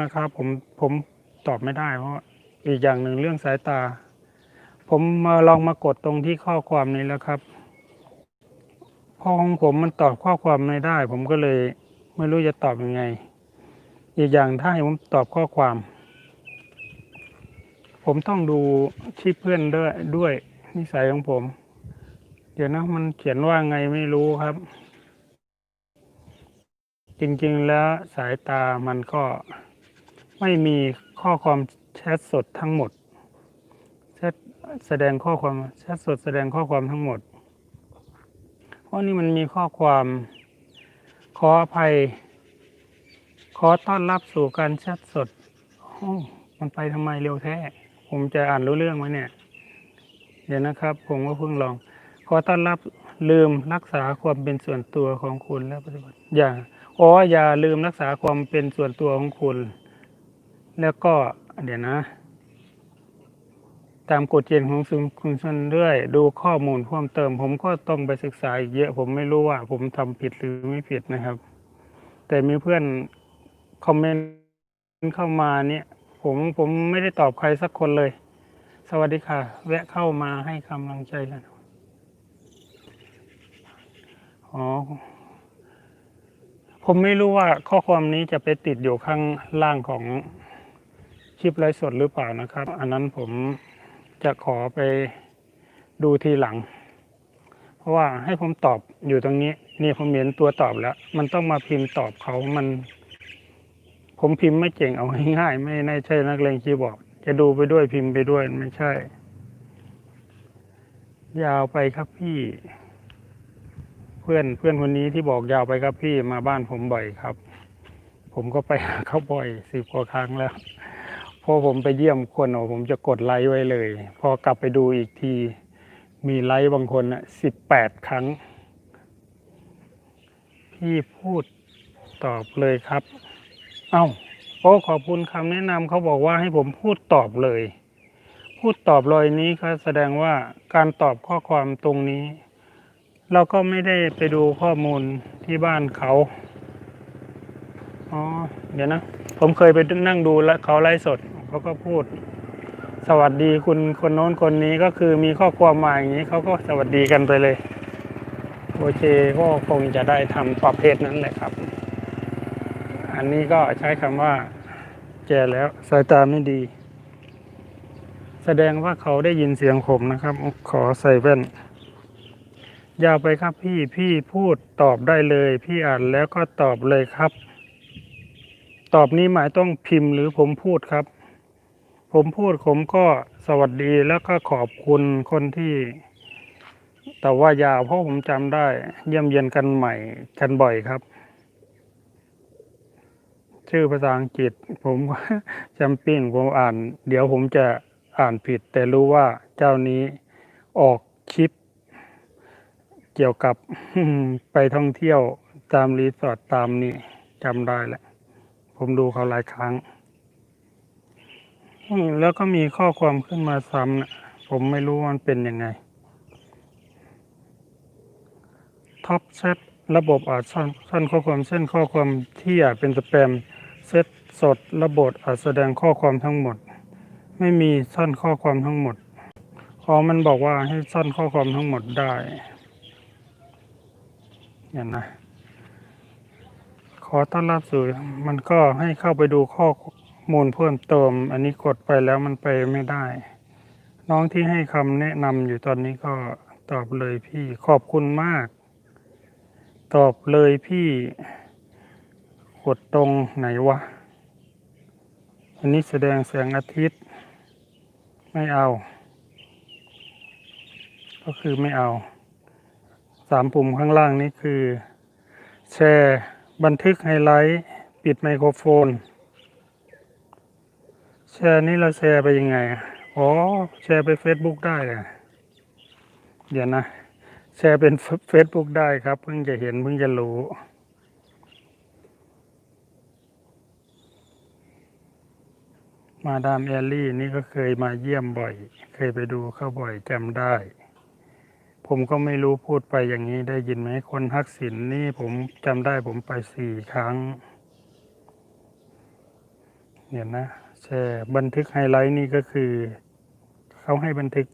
นะครับผมผมตอบไม่ได้ เพราะอีกอย่างหนึ่งเรื่องสายตา ผมมาลองมากดตรงที่ข้อความนี้แล้วครับพอของผมมันตอบข้อความไม่ได้ ผมก็เลยไม่รู้จะตอบยังไง อีกอย่างถ้าให้ผมตอบข้อความ ผมต้องดูที่เพื่อนด้วยด้วยนิสัยของผม เดี๋ยวนะมันเขียนว่าไงไม่รู้ครับ จริงๆแล้วสายตามันก็ ไม่มีข้อความแชทสดทั้งหมดแชทแสดงข้อความแชทสดแสดงข้อความทั้งหมด เพราะนี่มันมีข้อความขออภัย ขอต้อนรับสู่การแชทสดโอ้มันไปทำไมเร็วแท้ ผมจะอ่านรู้เรื่องไหมเนี่ย เดี๋ยวนะครับ ผมก็เพิ่งลอง ขอต้อนรับลืมรักษาความเป็นส่วนตัวของคุณและปฏิบัติอย่าอ๋ออย่าลืมรักษาความเป็นส่วนตัวของคุณ แล้วก็เดี๋ยวนะ ตามกฎเกณฑ์ของสุคุณชนเรื่อย ดูข้อมูลเพิ่มเติม ผมก็ต้องไปศึกษาอีกเยอะ ผมไม่รู้ว่า ผมทำผิดหรือไม่ผิดนะครับ แต่มีเพื่อนคอมเมนต์เข้ามาเนี่ย ผมผมไม่ได้ตอบใครสักคนเลย สวัสดีค่ะ แวะเข้ามาให้กำลังใจแล้วอ๋อผมไม่รู้ว่าข้อความนี้จะไปติดอยู่ข้างล่างของ คลิปไลฟ์สดหรือเปล่านะครับ อันนั้นผมจะขอไปดูทีหลัง เพราะว่าให้ผมตอบอยู่ตรงนี้ นี่ผมเห็นตัวตอบแล้ว มันต้องมาพิมพ์ตอบเขามัน ผมพิมพ์ไม่เก่งเอาง่ายๆไม่น่าใช่นักเลงคีย์บอร์ดจะดูไปด้วยพิมพ์ไปด้วยไม่ใช่ ยาวไปครับพี่ เพื่อนเพื่อนคนนี้ที่บอกยาวไปครับพี่มาบ้านผมบ่อยครับ ผมก็ไปหาเขาบ่อยสิบกว่าครั้งแล้ว พอผมไปเยี่ยมคนผมจะกดไลค์ไว้เลย พอกลับไปดูอีกที มีไลค์บางคนอะสิบแปดครั้ง พี่พูดตอบเลยครับ เอ้าโอ้ขอบคุณคำแนะนำเขาบอกว่าให้ผมพูดตอบเลย พูดตอบเลยนี้ก็แสดงว่าการตอบข้อความตรงนี้ เราก็ไม่ได้ไปดูข้อมูลที่บ้านเขาอ๋อเดี๋ยวนะ ผมเคยไปนั่งดูแล้วเขาไลฟ์สด เขาก็พูด สวัสดีคุณคนโน้นคนนี้ก็คือมีข้อความมาอย่างนี้เขาก็สวัสดีกันไปเลย โอเคก็คงจะได้ทำประเภทนั้นแหละครับ อันนี้ก็ใช้คำว่า แก่แล้วสายตาไม่ดี แสดงว่าเขาได้ยินเสียงผมนะครับ ขอใส่แว่นยาวไปครับพี่พี่พูดตอบได้เลย พี่อ่านแล้วก็ตอบเลยครับ ตอบนี้หมายต้องพิมพ์หรือผมพูดครับ ผมพูดผมก็สวัสดีแล้วก็ขอบคุณคนที่ แต่ว่ายาวเพราะผมจำได้ เยี่ยมเยียนกันใหม่กันบ่อยครับ ชื่อภาษาอังกฤษ ผมจำปิ้งผมอ่าน เดี๋ยวผมจะอ่านผิด แต่รู้ว่าเจ้านี้ออกคลิป เกี่ยวกับไปท่องเที่ยวตามรีสอร์ทตามนี้จำได้แหละ ผมดูเขาหลายครั้ง แล้วก็มีข้อความขึ้นมาซ้ำนะผมไม่รู้มันเป็นยังไงท็อปเซตระบบอาจซ่อนซ่อนข้อความเส้นข้อความที่อาจเป็นสแปมเซตสดระบบอาจแสดงข้อความทั้งหมด ไม่มีซ่อนข้อความทั้งหมดอ๋อมันบอกว่าให้ซ่อนข้อความทั้งหมดได้เนี่ยนะขอต้อนรับสู่มันก็ให้เข้าไปดูข้อ มูลเพิ่มเติม อันนี้กดไปแล้วมันไปไม่ได้ น้องที่ให้คำแนะนำอยู่ตอนนี้ก็ตอบเลยพี่ขอบคุณมาก ตอบเลยพี่กดตรงไหนวะ อันนี้แสดงแสงอาทิตย์ ไม่เอา ก็คือไม่เอาสามปุ่มข้างล่างนี้คือ แชร์ บันทึกไฮไลท์ ปิดไมโครโฟน แชร์นี่เราแชร์ไปยังไง อ๋อ แชร์ไป Facebook ได้เลยเดี๋ยวนะ แชร์เป็น Facebook ได้ครับ เพิ่งจะเห็นเพิ่งจะรู้มาดามแอลลี่นี่ก็เคยมาเยี่ยมบ่อย เคยไปดูเขาบ่อยจำได้ ผมก็ไม่รู้พูดไปอย่างนี้ได้ยินไหมคนทักษิณนี่ผมจำได้ผมไปสี่ครั้งเดี๋ยนะ แชร์บันทึกไฮไลท์นี่ก็คือ เขาให้บันทึก